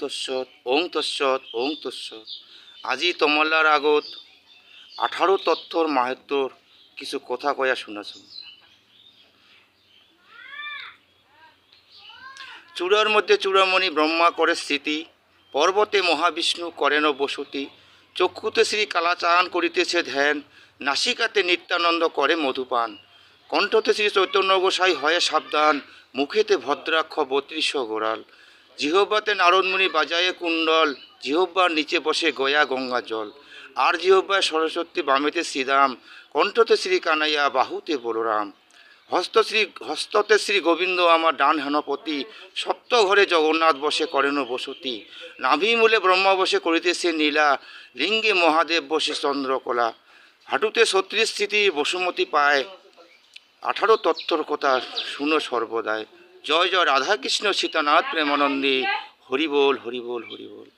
তস্যৎ ওং তস্যৎ ওং তস্যৎ আজি তোমালার আগত আঠারো তত্ত্বর মাহাত্মর কিছু কথা কয়া শুনাছো চূড়ার মধ্যে চূড়ামণি ব্রহ্মা করে স্থিতি পর্বতে মহাবিষ্ণু করেন বসতি, চক্ষুতে শ্রী কালাচারণ করিতেছে ধ্যান, নাসিকাতে নিত্যানন্দ করে মধুপান। কণ্ঠতে শ্রী চৈতন্য গোসাই হয়ে সাবধান, মুখেতে ভদ্রাক্ষ বত্রিশ গোড়াল। জিহব্বাতে নারদমুনি বাজায়ে কুণ্ডল জিহব্বার নিচে বসে গয়া গঙ্গা জল। আর জিহব্বায় সরস্বতী বামেতে শ্রীরাম, কণ্ঠতে শ্রী কানাইয়া, বাহুতে বলরাম। হস্তশ্রী হস্ততে শ্রী গোবিন্দ আমার ডান হেনপতি, সপ্ত ঘরে জগন্নাথ বসে করেন বসতি। নাভি মূলে ব্রহ্মা বসে করিতেছে নীলা, লিঙ্গে মহাদেব বসে চন্দ্রকলা। হাঁটুতে ছত্রিশ স্থিতি বসুমতি পায়, আঠারো তত্ত্বর কথা শুনো সর্বদায় জয় জয় রাধাকৃষ্ণ সীতানাথ প্রেমানন্দী হরিবোল হরিবোল হরিবোল।